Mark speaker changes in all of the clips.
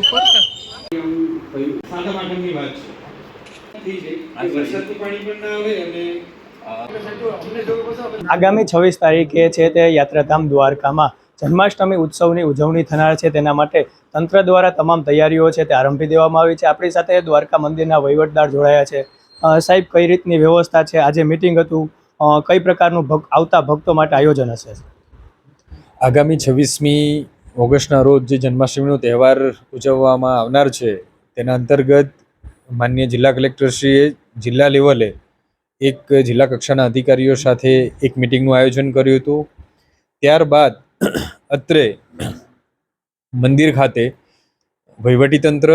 Speaker 1: ઉપર કે?
Speaker 2: સાતમ આઠમની વાત છે ઠીક છે કે વરસાદનું પાણી પણ ના આવે અને
Speaker 3: આગામી છવ્વીસ તારીખે છે તે યાત્રાધામ દ્વારકામાં જન્માષ્ટમી ઉત્સવની ઉજવણી થનાર છે તેના માટે તંત્ર દ્વારા તમામ તૈયારીઓ છે તે આરંભી દેવામાં આવી છે. આપણી સાથે દ્વારકા મંદિરના વહીવટદાર જોડાયા છે. સાહેબ કઈ રીતની વ્યવસ્થા છે? આજે મિટિંગ હતું. કઈ પ્રકારનું ભક્ત આવતા ભક્તો માટે આયોજન હશે?
Speaker 4: આગામી છવ્વીસમી ઓગસ્ટના રોજ જે જન્માષ્ટમીનો તહેવાર ઉજવવામાં આવનાર છે, તેના અંતર્ગત માન્ય જિલ્લા કલેક્ટરશ્રીએ જિલ્લા લેવલે એક જિલ્લા કક્ષાના અધિકારીઓ સાથે એક મિટિંગનું આયોજન કર્યું હતું. ત્યારબાદ અત્રે મંદિર ખાતે વહીવટીતંત્ર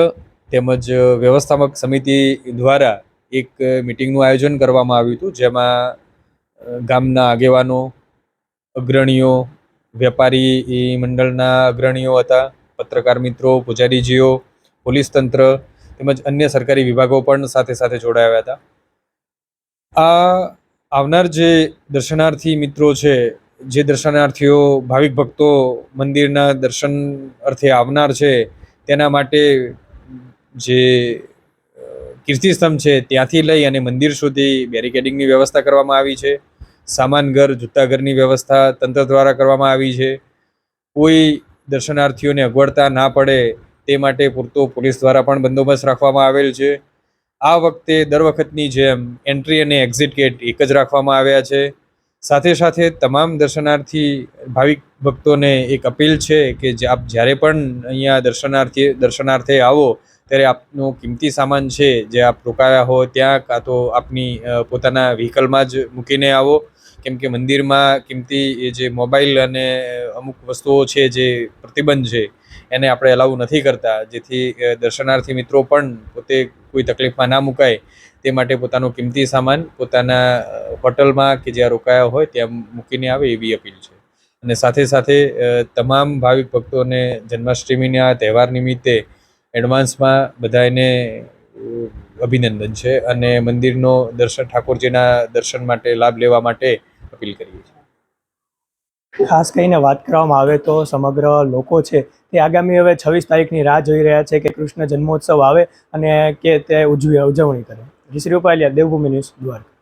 Speaker 4: તેમજ વ્યવસ્થાપક સમિતિ દ્વારા એક મિટિંગનું આયોજન કરવામાં આવ્યું હતું, જેમાં ગામના આગેવાનો, અગ્રણીઓ વેપારી એ મંડળના અગ્રણીઓ હતા, પત્રકાર મિત્રો, પૂજારીજીઓ, પોલીસ તંત્ર તેમજ અન્ય સરકારી વિભાગો પણ સાથે સાથે જોડાયા હતા. આ આવનાર જે દર્શનાર્થી મિત્રો છે, જે દર્શનાર્થીઓ, ભાવિક ભક્તો મંદિરના દર્શન અર્થે આવનાર છે, તેના માટે જે કીર્તિસ્તંભ છે, ત્યાંથી લઈ અને મંદિર સુધી બેરિકેડિંગની વ્યવસ્થા કરવામાં આવી છે. સામાન ઘર, જૂતા ઘરની વ્યવસ્થા તંત્ર દ્વારા કરવામાં આવી છે. કોઈ દર્શનાર્થીઓને અગવડતા ના પડે તે માટે પૂરતો પોલીસ દ્વારા પણ બંદોબસ્ત રાખવામાં આવેલ છે. આ વખતે દર વખતની જેમ એન્ટ્રી અને એક્ઝિટ ગેટ એક જ રાખવામાં આવ્યા છે. સાથે સાથે તમામ દર્શનાર્થી, ભાવિક ભક્તોને એક અપીલ છે કે આપ જ્યારે પણ અહીંયા દર્શનાર્થી, દર્શનાર્થે આવો, ત્યારે આપનો કિંમતી સામાન છે જે આપ રોકાયા હો ત્યાં, કાં તો આપની પોતાના વ્હીકલમાં જ મૂકીને આવો. કેમ કે મંદિરમાં કિંમતી જે મોબાઈલ અને અમુક વસ્તુઓ છે જે પ્રતિબંધ છે, એને આપણે અલાઉ નથી કરતા. જેથી દર્શનાર્થી મિત્રો પણ પોતે કોઈ તકલીફમાં ના મુકાય. તે માટે પોતાનો કિંમતી સામાન પોતાના હોટલમાં કે જ્યાં રોકાયા હોય ત્યાં મૂકીને આવે એવી અપીલ છે. અને સાથે સાથે તમામ ભાવિક ભક્તોને જન્માષ્ટમીના તહેવાર નિમિત્તે એડવાન્સમાં બધાને અભિનંદન છે. અને મંદિરનો દર્શન ઠાકોરજીના દર્શન માટે લાભ લેવા માટે અપીલ કરીએ છીએ.
Speaker 3: ખાસ કરીને વાત કરવામાં આવે તો સમગ્ર લોકો છે તે આગામી હવે છવ્વીસ તારીખની રાહ જોઈ રહ્યા છે કે કૃષ્ણ જન્મોત્સવ આવે અને કે તે ઉજવી ઉજવણી કરે. ઋષિ રૂપાલિયા, દેવભૂમિ ન્યૂઝ, દ્વારકા.